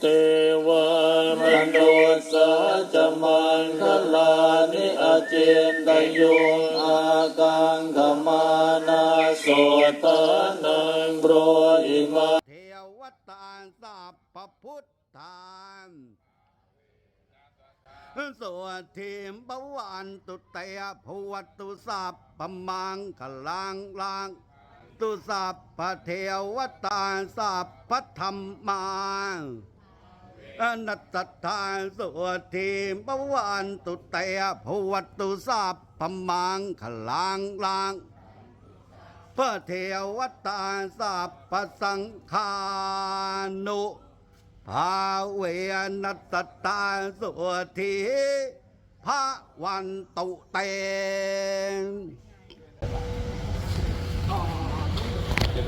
เทวามนุสสาจมันคลานิอาเจนตยุงอากังขมานาโสตานังโปรอิมาเทวตานสัพพพุทธานสวัสดีบวันตุเตภวตุสัพพมังคลังลัง ตุสัพพเทวตาสัพพธรรมังอนัตตาสวัสดีบวันตุเตภวตุสัพพมังคลังลังพระเทวตาสัพพสังฆานุภาเวนัสตาสุธีพระวันตุเต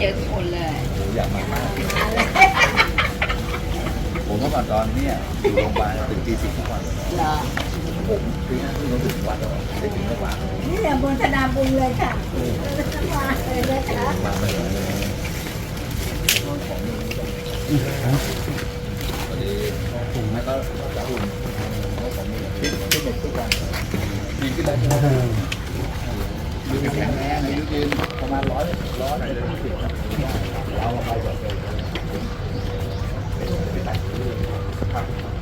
เสได้เจอทุกคนเลยอยากมามากผมเมื่อก่อนตอนเนี้ยอยู่โรงพยาบาลถึงตีสี่ทุกวันเหรอผมคือนั่งที่รถถึงวัดแล้วได้ถึงเมื่อวานนี่แหละบุญธนาบุญเลยค่ะมาเลยนะคะมาไปเลยพอดีถุงแล้วก็จะอุ่นแล้วผมฟิตฟิตเนสทุกวันดีขึ้นแล้วใช่ไหม ยืนแข็งแรงอายุยืนประมาณร้อยร้อยยี่สิบเราไปแบบเลยครับ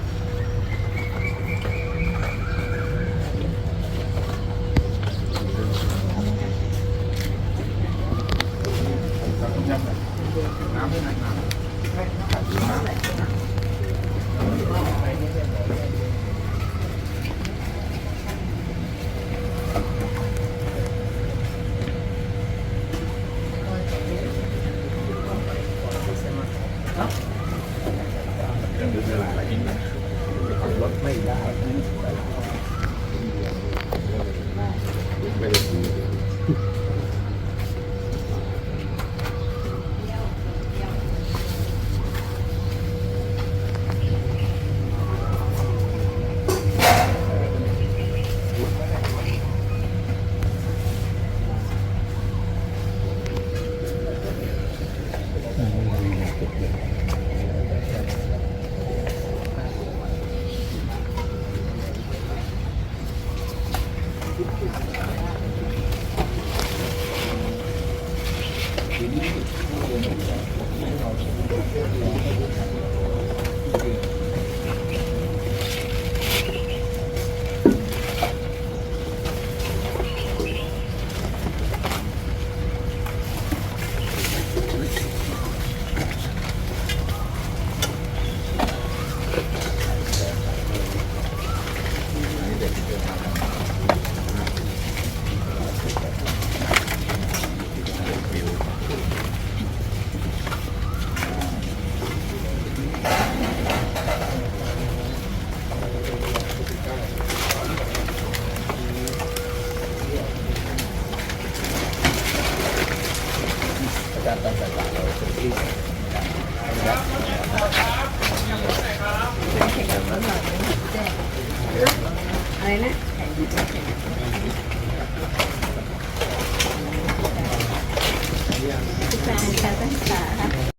อะไรนะแฟนชาวตั้งตา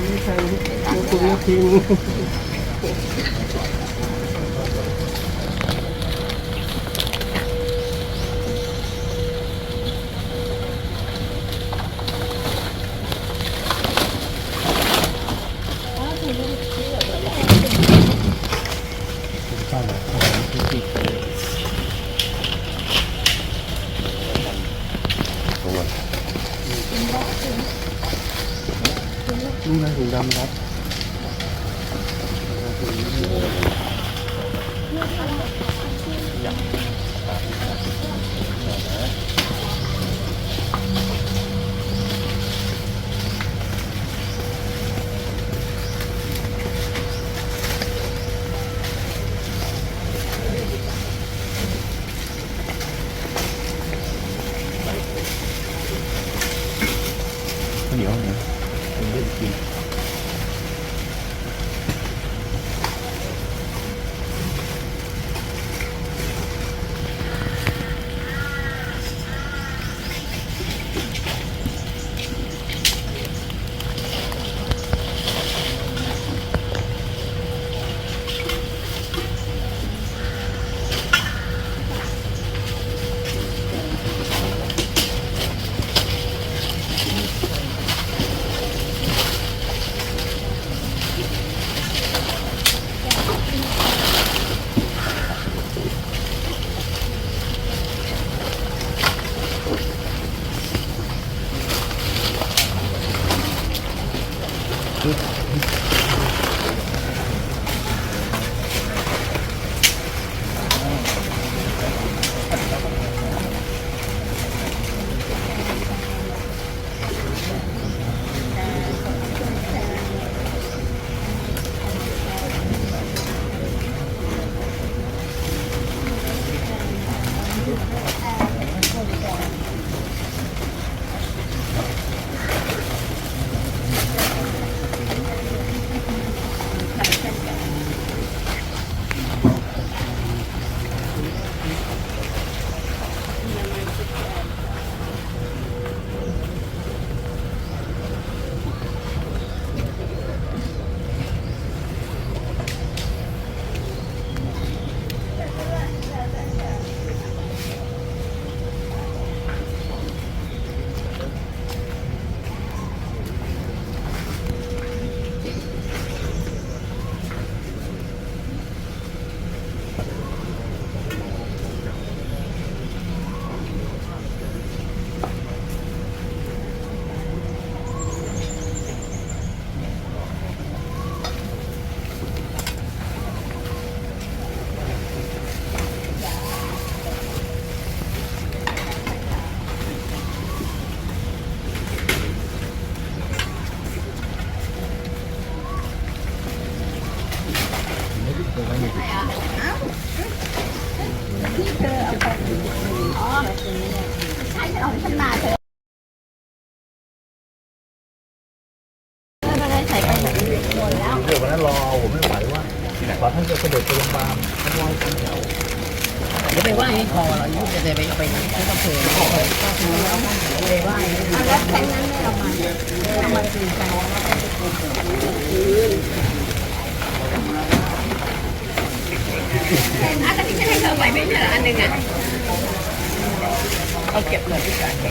คุณนาทิงลุงนาย ถุงดำครับเหนียวเนี่ยผมได้กินใส่ไปแบบ เดี๋ยววันนั้นรอผมไม่ไหวว่าพอท่านจะเสด็จไปโรงพยาบาลท่านไหว้ท่านแถวเดี๋ยวไปไหว้ให้พอแล้วยุบจะได้ไปไปที่กำเภอไปไหว้เอาแล้วแค่นั้นไม่เอามาเอามาตีกัน อะแต่ที่ฉันให้เธอไปไม่ใช่เหรออันหนึ่งอะเอาเก็บเงินดีกว่าด้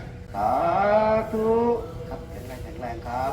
สาธุครับแข็งแรงแข็งแรงครับ